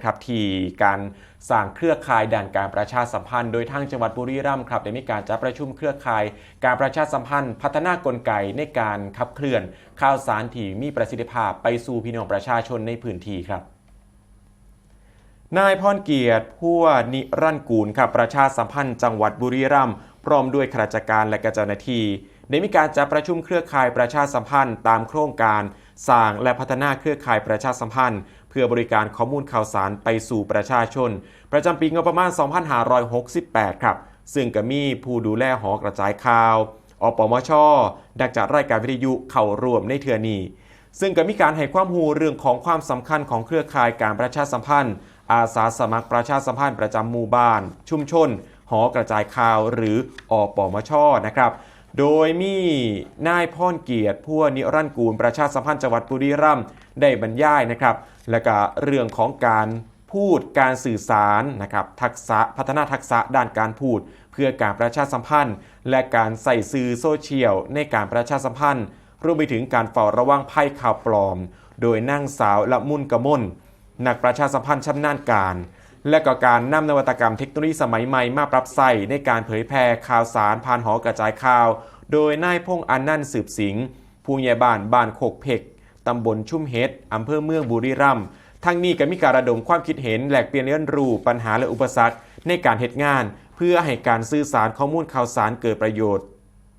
นะครับที่การสร้างเครือข่ายด่านการประชาสัมพันธ์ โดยทางจังหวัดบุรีรัมย์ครับได้มีการจัดประชุมเครือข่าย การประชาสัมพันธ์ พัฒนากลไกในการขับเคลื่อน ข่าวสารที่มีประสิทธิภาพไปสู่พี่น้องประชาชนในพื้นที่ครับนายพรเกียรติผู้นิรันต์กูลครับประชาสัมพันธ์ จังหวัดบุรีรัมย์พร้อมด้วยข้าราชการและเจ้าหน้าที่ได้มีการจัดประชุมเครือข่ายประชาสัมพันธ์ตามโครงการ สร้างและพัฒนาเครือข่ายประชาสัมพันธ์ เพื่อบริการข้อมูลข่าวสารไปสู่ประชาชน ประจำปีงบประมาณ 2568 ครับ ซึ่งก็มีผู้ดูแลหอกระจายข่าว อปมช ดักจัดรายการวิทยุเข้าร่วมในเทือนีซึ่งก็มีการให้ความรู้เรื่องของความสำคัญของเครือข่ายการประชาสัมพันธ์ อาสาสมัครประชาสัมพันธ์ประจำหมู่บ้าน ชุมชน หอกระจายข่าวหรืออปมชนะครับ โดยมีนายพรเกียรติพัวนิรันต์กูลประชาสัมพันธ์จังหวัดบุรีรัมย์ได้บรรยายนะครับ และก็เรื่องของการพูดการสื่อสารนะครับทักษะพัฒนาทักษะด้านการพูด เพื่อการประชาสัมพันธ์ และการใส่สื่อโซเชียลในการประชาสัมพันธ์รวมไปถึงการเฝ้าระวังภัยข่าวปลอม โดยนั่งสาวละมุนกระมนนักประชาสัมพันธ์ชำนาญการ และก็การนำนวัตกรรมเทคโนโลยีสมัยใหม่มาปรับใส่ในการเผยแพร่ข่าวสารผ่านหอกระจายข่าว โดยนายพงษ์อันนันสืบสิงผู้ใหญ่บ้านบ้านโคกเพกตำบลชุ่มเฮ็ดอำเภอเมืองบุรีรัมย์ทั้งนี้ก็มีการระดมความคิดเห็นแลกเปลี่ยนเรียนรู้ปัญหาและอุปสรรคในการเหตุงาน เพื่อให้การสื่อสารข้อมูลข่าวสารเกิดประโยชน์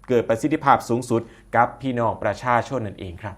เกิดประสิทธิภาพสูงสุดกับพี่น้องประชาชนนั่นเองครับ